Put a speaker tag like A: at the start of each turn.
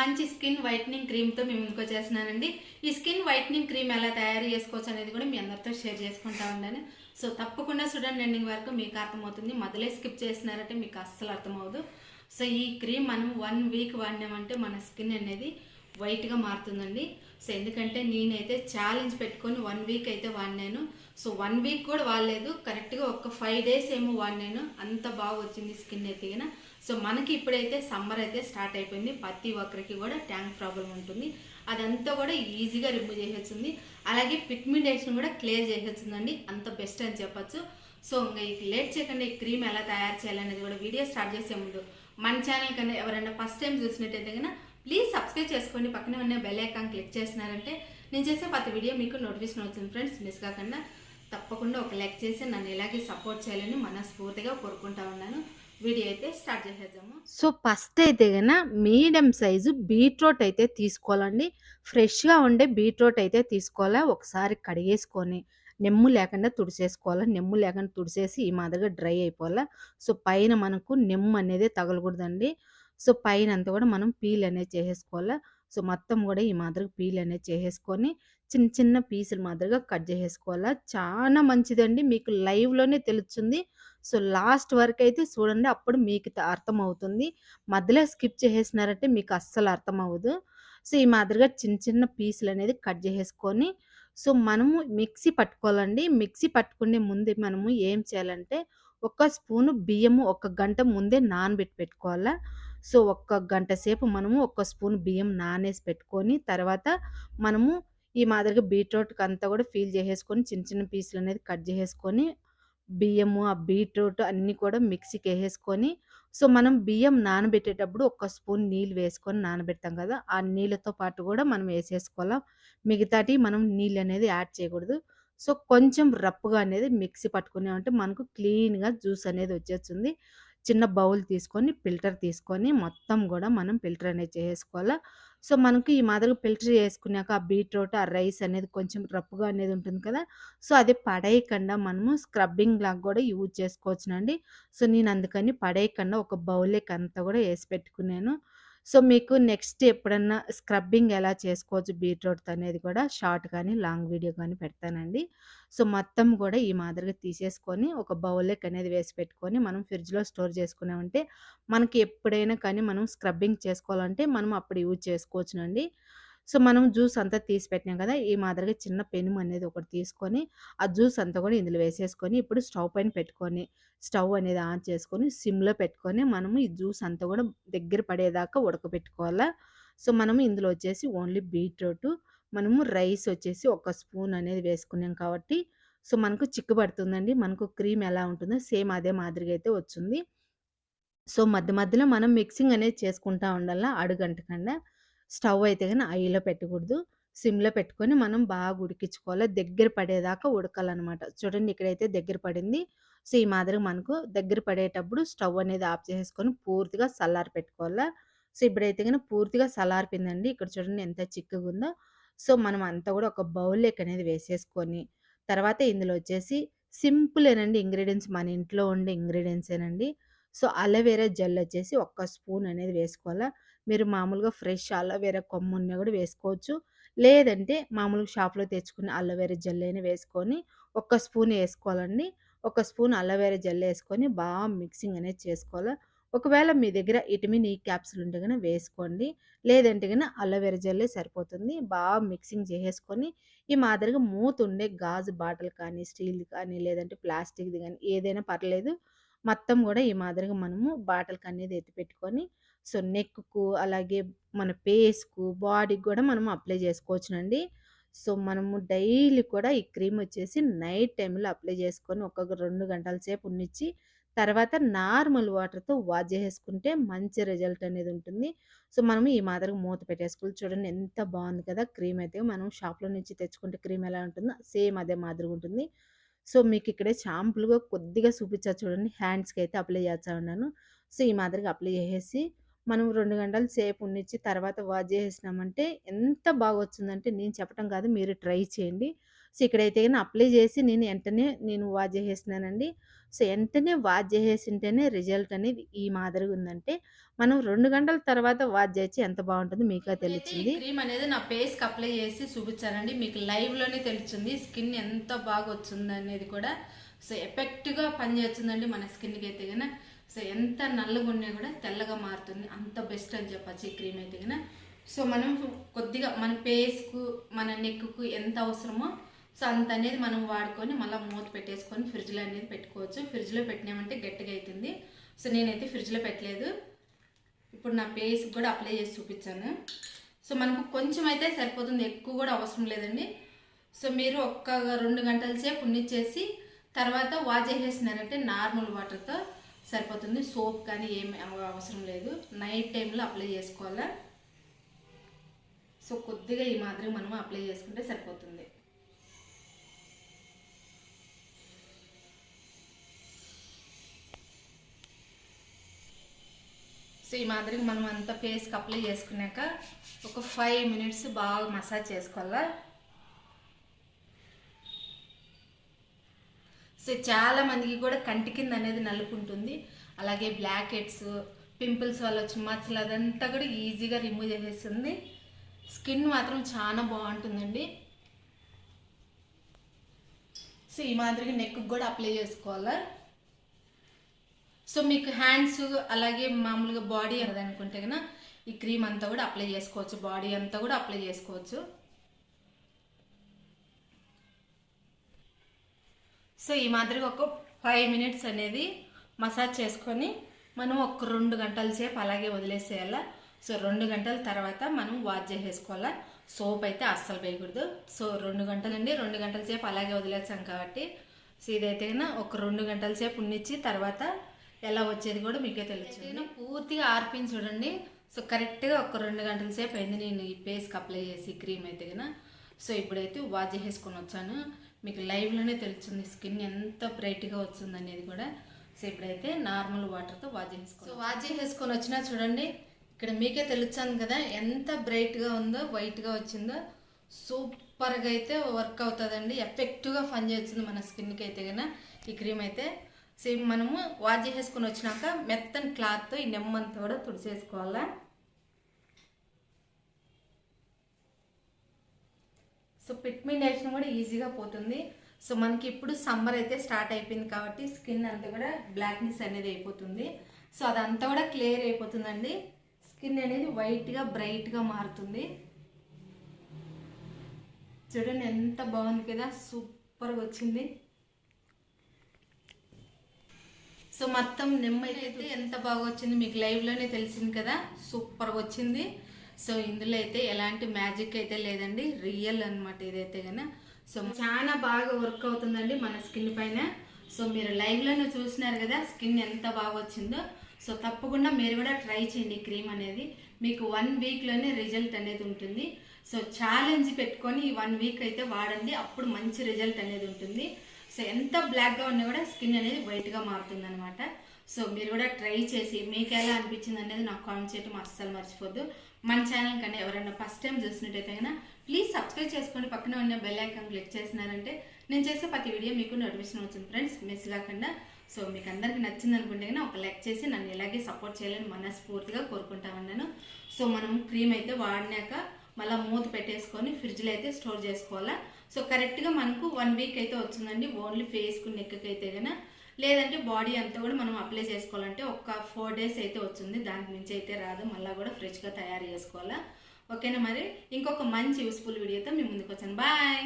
A: మంచి skin whitening క్రీమ్తో మేము ఇంకో చేస్తున్నానండి ఈ స్కిన్ వైట్నింగ్ క్రీమ్ ఎలా తయారు చేసుకోవచ్చు అనేది కూడా మీ అందరితో షేర్ చేసుకుంటా ఉన్నాను సో తప్పకుండా చూడండి ఎండింగ్ వరకు మీకు అర్థమవుతుంది. మొదలే స్కిప్ చేసినారంటే మీకు అస్సలు అర్థమవుదు. సో ఈ క్రీమ్ మనం వన్ వీక్ వాడినామంటే మన స్కిన్ అనేది వైట్గా మారుతుందండి. సో ఎందుకంటే నేనైతే ఛాలెంజ్ పెట్టుకొని వన్ వీక్ అయితే వాడినాను. సో వన్ వీక్ కూడా వాడలేదు. కరెక్ట్గా ఒక ఫైవ్ డేస్ ఏమో వాడినాను. అంత బాగా వచ్చింది స్కిన్ అయితే సో మనకి ఇప్పుడైతే సమ్మర్ అయితే స్టార్ట్ అయిపోయింది. ప్రతి ఒక్కరికి కూడా ట్యాంక్ ప్రాబ్లం ఉంటుంది. అదంతా కూడా ఈజీగా రిమూవ్ చేసేస్తుంది. అలాగే పిగ్మెంటేషన్ కూడా క్లియర్ చేసేస్తుందండి. అంత బెస్ట్ అని చెప్పొచ్చు. సో ఇంకా ఈ లేట్ చేయకుండా. ఈ క్రీమ్ ఎలా తయారు చేయాలనేది కూడా వీడియో స్టార్ట్ చేసే ముందు. మన ఛానల్ కన్నా ఎవరైనా ఫస్ట్ టైం చూసినట్టయితే కన్నా ప్లీజ్ సబ్స్క్రైబ్ చేసుకోండి. పక్కనే ఉన్న బెల్ ఐకాన్ క్లిక్ చేసినారంటే నేను చేసే ప్రతి వీడియో మీకు నోటిఫికేషన్ వచ్చింది ఫ్రెండ్స్ మిస్ కాకుండా తప్పకుండా ఒక లైక్ చేసి నన్ను ఇలాగే సపోర్ట్ చేయాలని మనస్ఫూర్తిగా కోరుకుంటా ఉన్నాను. వీడియో అయితే స్టార్ట్ చేసేద్దాము.
B: సో ఫస్ట్ అయితే గన మీడియం సైజు బీట్రూట్ అయితే తీసుకోవాలండి. ఫ్రెష్గా ఉండే బీట్రూట్ అయితే తీసుకోవాలా? ఒకసారి కడిగేసుకొని నెమ్ము లేకుండా తుడిసేసుకోవాలి నెమ్ము లేకుండా తుడిసేసి ఈ మాదిరిగా డ్రై అయిపోవాలా? సో పైన మనకు నెమ్ము అనేది తగలకూడదండి. సో పైన అంతా కూడా మనం పీల్ అనేది చేసేసుకోవాలా? సో మొత్తం కూడా ఈ మాదిరిగా పీల్ అనేది చేసేసుకొని చిన్న చిన్న పీసులు మాదిరిగా కట్ చేసేసుకోవాలా? చాలా మంచిదండి. మీకు లైవ్లోనే తెలుస్తుంది. సో లాస్ట్ వరకు అయితే చూడండి అప్పుడు మీకు అర్థమవుతుంది. మధ్యలో స్కిప్ చేసేసినారంటే మీకు అస్సలు అర్థం అవ్వదు సో ఈ మాదిరిగా చిన్న చిన్న పీసులు అనేది కట్ చేసేసుకొని సో మనము మిక్సీ పట్టుకోవాలండి. మిక్సీ పట్టుకునే ముందు మనము ఏం చేయాలంటే ఒక స్పూను బియ్యము ఒక గంట ముందే నానబెట్టి పెట్టుకోవాలా? సో ఒక్క గంట సేపు మనము ఒక స్పూన్ బియ్యం నానేసి పెట్టుకొని తర్వాత మనము ఈ మాదిరిగా బీట్రూట్కి అంతా కూడా ఫీల్ చేసేసుకొని చిన్న చిన్న పీసులు అనేది కట్ చేసేసుకొని బియ్యము ఆ బీట్రూట్ అన్నీ కూడా మిక్సీకి వేసేసుకొని సో మనం బియ్యం నానబెట్టేటప్పుడు ఒక స్పూన్ నీళ్ళు వేసుకొని నానబెడతాం కదా ఆ నీళ్ళతో పాటు కూడా మనం వేసేసుకోవాలి? మిగతాటి మనం నీళ్ళు అనేది యాడ్ చేయకూడదు. సో కొంచెం రప్పుగా అనేది మిక్సీ పట్టుకునే ఉంటే మనకు క్లీన్గా జ్యూస్ అనేది వచ్చేస్తుంది. చిన్న బౌల్ తీసుకొని ఫిల్టర్ తీసుకొని మొత్తం కూడా మనం ఫిల్టర్ అనేది చేసుకోవాలా సో మనకి ఈ మాదిరిగా ఫిల్టర్ చేసుకున్నాక ఆ బీట్రూట్ ఆ రైస్ అనేది కొంచెం రప్పుగా అనేది ఉంటుంది కదా! సో అది పడేయకుండా మనము స్క్రబ్బింగ్ లాగా కూడా యూజ్ చేసుకోవచ్చునండి. సో నేను అందుకని పడేయకుండా ఒక బౌల్లోకి అంతా కూడా వేసి పెట్టుకున్నాను. సో మీకు నెక్స్ట్ ఎప్పుడన్నా స్క్రబ్బింగ్ ఎలా చేసుకోవచ్చు? బీట్రూట్ అనేది కూడా షార్ట్ కానీ లాంగ్ వీడియో కానీ పెడతానండి. సో మొత్తం కూడా ఈ మాదిరిగా తీసేసుకొని ఒక బౌలెక్ అనేది వేసి పెట్టుకొని మనం ఫ్రిడ్జ్లో స్టోర్ చేసుకున్నామంటే మనకి ఎప్పుడైనా కానీ మనం స్క్రబ్బింగ్ చేసుకోవాలంటే మనం అప్పుడు యూజ్ చేసుకోవచ్చునండి. సో మనం జ్యూస్ అంతా తీసి పెట్టినాం కదా! ఈ మాదిరిగా చిన్న పెనుము అనేది ఒకటి తీసుకొని ఆ జ్యూస్ అంతా కూడా ఇందులో వేసేసుకొని ఇప్పుడు స్టవ్ పైన పెట్టుకొని స్టవ్ అనేది ఆన్ చేసుకొని సిమ్లో పెట్టుకొని మనము ఈ జ్యూస్ అంతా కూడా దగ్గర పడేదాకా ఉడకబెట్టుకోవాలా? సో మనము ఇందులో వచ్చేసి ఓన్లీ బీట్రూట్ మనము రైస్ వచ్చేసి ఒక స్పూన్ అనేది వేసుకున్నాం కాబట్టి సో మనకు చిక్కు పడుతుందండి మనకు క్రీమ్ ఎలా ఉంటుందో సేమ్ అదే మాదిరిగా అయితే వచ్చింది. సో మధ్య మధ్యలో మనం మిక్సింగ్ అనేది చేసుకుంటా ఉండాలా? అడుగంటకుండా. స్టవ్ అయితే కానీ ఐలో పెట్టకూడదు. సిమ్లో పెట్టుకొని మనం బాగా ఉడికించుకోవాలి. దగ్గర పడేదాకా ఉడకాలన్నమాట. చూడండి ఇక్కడైతే దగ్గర పడింది. సో ఈ మాదిరిగా మనకు దగ్గర పడేటప్పుడు స్టవ్ అనేది ఆఫ్ చేసేసుకొని పూర్తిగా చల్లారి పెట్టుకోవాలా? సో ఇప్పుడైతే కానీ పూర్తిగా చల్లారిపోయిందండి ఇక్కడ చూడండి ఎంత చిక్కగా ఉందో. సో మనం అంతా కూడా ఒక బౌల్లోకి అనేది వేసేసుకొని తర్వాత ఇందులో వచ్చేసి సింపులేనండి. ఇంగ్రీడియంట్స్ మన ఇంట్లో ఉండే ఇంగ్రీడియంట్సేనండి. సో అలోవెరా జెల్ వచ్చేసి ఒక్క స్పూన్ అనేది వేసుకోవాలా. మీరు మామూలుగా ఫ్రెష్ అలోవేరా కొమ్మ ఉన్నా కూడా వేసుకోవచ్చు. లేదంటే మామూలుగా షాప్లో తెచ్చుకున్న అలోవెరా జెల్ అయినా వేసుకొని ఒక్క స్పూన్ వేసుకోవాలండి. ఒక స్పూన్ అలోవెరా జెల్ వేసుకొని బాగా మిక్సింగ్ అనేది చేసుకోవాలి. ఒకవేళ మీ దగ్గర విటమిన్ ఈ క్యాప్సులు ఉంటే కనుక వేసుకోండి. లేదంటే కనుక అలోవేరా జెల్లే సరిపోతుంది. బాగా మిక్సింగ్ చేసేసుకొని ఈ మాదిరిగా మూత ఉండే గాజు బాటిల్ కానీ స్టీల్ కానీ లేదంటే ప్లాస్టిక్ది కానీ ఏదైనా పర్లేదు. మొత్తం కూడా ఈ మాదిరిగా మనము బాటలకు అనేది ఎత్తి పెట్టుకొని సో నెక్కు అలాగే మన ఫేస్కు బాడీకి కూడా మనం అప్లై చేసుకోవచ్చునండి. సో మనము డైలీ కూడా ఈ క్రీమ్ వచ్చేసి నైట్ టైంలో అప్లై చేసుకొని ఒక రెండు గంటల సేపు ఉన్నిచ్చి తర్వాత నార్మల్ వాటర్తో వాష్ చేసేసుకుంటే మంచి రిజల్ట్ అనేది ఉంటుంది. సో మనం ఈ మాదిరిగా మూత పెట్టేసుకోవాలి చూడండి ఎంత బాగుంది కదా! క్రీమ్ అయితే మనం షాప్లో నుంచి తెచ్చుకుంటే క్రీమ్ ఎలా ఉంటుందో సేమ్ అదే మాదిరిగా ఉంటుంది. సో మీకు ఇక్కడే షాంపుల్గా కొద్దిగా చూపించా చూడండి హ్యాండ్స్కి అయితే అప్లై చేస్తా ఉన్నాను సో ఈ మాదిరిగా అప్లై చేసేసి
A: మనం రెండు గంటలు సేపు ఉన్నిచ్చి తర్వాత వాష్ చేసేసినామంటే ఎంత బాగా వచ్చిందంటే నేను చెప్పటం కాదు మీరు ట్రై చేయండి. సో, ఇక్కడైతే గిన అప్లై చేసి నేను ఎంటనే నేను వాష్ చేసేసినానండి. సో, ఎంటనే వాష్ చేసేసింటేనే రిజల్ట్ అనేది ఈ మాదిరిగా ఉందంటే, మనం 2 గంటల తర్వాత వాష్ చేస్తే ఎంత బావుంటుందో మీకే తెలుస్తుంది.
B: క్రీమ్ అనేది నా ఫేస్‌కి అప్లై చేసి చూపించానండి. మీకు లైవ్‌లోనే తెలుస్తుంది. స్కిన్ ఎంత బాగా వచ్చిందనేది కూడా. సో, ఎఫెక్ట్‌గా పనిచేస్తుందండి మన స్కిన్‌కి అయితే గిన. సో, ఎంత నల్లగున్నా కూడా తెల్లగా మారుతుంది. అంత బెస్ట్ అని చెప్పొచ్చు ఈ క్రీమ్ అయితే గిన. సో, మనం కొద్దిగా మన ఫేస్‌కు, మన నెక్‌కు ఎంత అవసరమో సో, అంత అనేది మనం వాడుకొని మళ్ళీ మూత పెట్టేసుకొని ఫ్రిడ్జ్‌లో అనేది పెట్టుకోవచ్చు. ఫ్రిడ్జ్‌లో పెట్టినామంటే గట్టిగా అవుతుంది సో, నేనైతే ఫ్రిడ్జ్‌లో పెట్టలేదు. ఇప్పుడు నా పేస్కి కూడా అప్లై చేసి చూపించాను. సో, మనకు కొంచెం అయితే సరిపోతుంది. ఎక్కువ కూడా అవసరం లేదండి. సో, మీరు ఒక్క రెండు గంటల సేపు ఉన్నిచ్చేసి తర్వాత వాష్ చేసేసినారంటే నార్మల్ వాటర్‌తో సరిపోతుంది. సోప్ కానీ ఏమి అవసరం లేదు. నైట్ టైంలో అప్లై చేసుకోవాలా. సో, కొద్దిగా ఈ మాదిరి మనం అప్లై చేసుకుంటే సరిపోతుంది. సో, ఈ మాదిరిగా మనం అంతా ఫేస్‌కి అప్లై చేసుకున్నాక ఒక ఫైవ్ మినిట్స్ బాగా మసాజ్ చేసుకోవాలా. సో, చాలా మందికి కూడా కంటి కింద అనేది నలుపు ఉంటుంది. అలాగే బ్లాక్ హెడ్స్, పింపుల్స్ వల్ల వచ్చిన మచ్చలు అదంతా కూడా ఈజీగా రిమూవ్ చేసేస్తుంది. స్కిన్ మాత్రం చాలా బాగుంటుందండి. సో, ఈ మాదిరిగా నెక్‌కి కూడా అప్లై చేసుకోవాలా. సో, మీకు హ్యాండ్స్ అలాగే మామూలుగా బాడీ అనుకుంటే కనుక ఈ క్రీమ్ అంతా కూడా అప్లై చేసుకోవచ్చు. బాడీ అంతా కూడా అప్లై చేసుకోవచ్చు. సో, ఈ మాదిరిగా ఒక ఫైవ్ మినిట్స్ అనేది మసాజ్ చేసుకొని మనం ఒక రెండు గంటల సేపు అలాగే వదిలేసేయాల. సో, రెండు గంటల తర్వాత మనం వాష్ చేసేసుకోవాలా. సోప్ అయితే అస్సలు వేయకూడదు. సో, 2 గంటలండి రెండు గంటల సేపు అలాగే వదిలేసాం కాబట్టి సో, ఇదైతే ఒక రెండు గంటల సేపు ఉన్నిచ్చి తర్వాత ఎలా వచ్చేది కూడా మీకే తెలుస్తుంది. పూర్తిగా ఆర్పించి చూడండి. సో, కరెక్ట్‌గా ఒక 2 గంటల సేపు అయింది నేను ఈ ఫేస్‌కి అప్లై చేసి క్రీమ్ అయితే గిన. సో, ఇప్పుడైతే వాష్ చేసేసుకొని వచ్చాను. మీకు లైవ్‌లోనే తెలుస్తుంది స్కిన్ ఎంత బ్రైట్‌గా వచ్చిందనేది కూడా. సో, ఇప్పుడైతే నార్మల్ వాటర్‌తో వాష్ చేసేసుకో సో, వాష్ చేసేసుకొని వచ్చినా చూడండి. ఇక్కడ మీకే తెలుస్తుంది కదా ఎంత బ్రైట్‌గా ఉందో, వైట్‌గా వచ్చిందో. సూపర్‌గా అయితే వర్క్ అవుతదండి. ఎఫెక్టివ్‌గా పనిచేస్తుంది మన స్కిన్‌కి అయితే గిన ఈ క్రీమ్ అయితే. సో, మనము వాష్ చేసేసుకొని వచ్చినాక మెత్తని క్లాత్‌తో ఈ నెమ్మంతా కూడా తుడిచేసుకోవాలా. సో, పిగ్మెంటేషన్ కూడా ఈజీగా పోతుంది. సో, మనకి ఇప్పుడు సమ్మర్ అయితే స్టార్ట్ అయిపోయింది కాబట్టి స్కిన్ అంతా కూడా బ్లాక్‌నెస్ అనేది అయిపోతుంది. సో, అదంతా కూడా క్లియర్ అయిపోతుందండి. స్కిన్ అనేది వైట్‌గా బ్రైట్‌గా మారుతుంది. చూడండి ఎంత బాగుంది కదా సూపర్‌గా వచ్చింది. సో, మొత్తం నిమ్మ అయితే ఎంత బాగా వచ్చింది మీకు లైవ్‌లోనే తెలిసింది కదా సూపర్‌గా వచ్చింది. సో, ఇందులో అయితే ఎలాంటి మ్యాజిక్ అయితే లేదండి. రియల్ అన్నమాట ఇదైతే గన. సో, చాలా బాగా వర్క్ అవుతుందండి మన స్కిన్ పైన. సో, మీరు లైవ్‌లోనే చూసినారు కదా స్కిన్ ఎంత బాగా వచ్చిందో. సో, తప్పకుండా మీరు కూడా ట్రై చేయండి క్రీమ్ అనేది. మీకు వన్ వీక్‌లోనే రిజల్ట్ అనేది ఉంటుంది. సో, ఛాలెంజ్ పెట్టుకొని ఈ వన్ వీక్ అయితే వాడండి. అప్పుడు మంచి రిజల్ట్ అనేది ఉంటుంది. సో, ఎంత బ్లాక్‌గా ఉన్నా కూడా స్కిన్ అనేది వైట్‌గా మారుతుందనమాట. సో, మీరు కూడా ట్రై చేసి మీకు ఎలా అనిపించింది అనేది నాకు కామెంట్ చేయడం అస్సలు మర్చిపోద్దు. మన ఛానల్ కన్నా ఎవరైనా ఫస్ట్ టైం చూసినట్టయితే అయినా ప్లీజ్ సబ్స్క్రైబ్ చేసుకోండి. పక్కన ఉన్న బెల్ ఐకాన్ క్లిక్ చేసినారంటే నేను చేసే ప్రతి వీడియో మీకు నోటిఫికేషన్ వచ్చింది ఫ్రెండ్స్. మిస్ కాకుండా సో, మీకు అందరికీ నచ్చింది అనుకుంటే కన్నా ఒక లైక్ చేసి నన్ను ఇలాగే సపోర్ట్ చేయాలని మనస్ఫూర్తిగా కోరుకుంటా ఉన్నాను. సో, మనం క్రీమ్ అయితే వాడినాక మళ్ళీ మూత పెట్టేసుకొని ఫ్రిడ్జ్లో అయితే స్టోర్ చేసుకోవాలా. సో, కరెక్ట్‌గా మనకు వన్ వీక్ అయితే వచ్చిందండి. ఓన్లీ ఫేస్‌కు, నెక్‌కి అయితే గన. లేదంటే బాడీ అంతా కూడా మనం అప్లై చేసుకోవాలంటే ఒక ఫోర్ డేస్ అయితే వచ్చింది. దానికి మించి అయితే రాదు. మళ్ళీ కూడా ఫ్రెష్‌గా తయారు చేసుకోవాలా. ఓకేనా మరి ఇంకొక మంచి యూస్ఫుల్ వీడియోతో మీ ముందుకు వచ్చాను. బాయ్.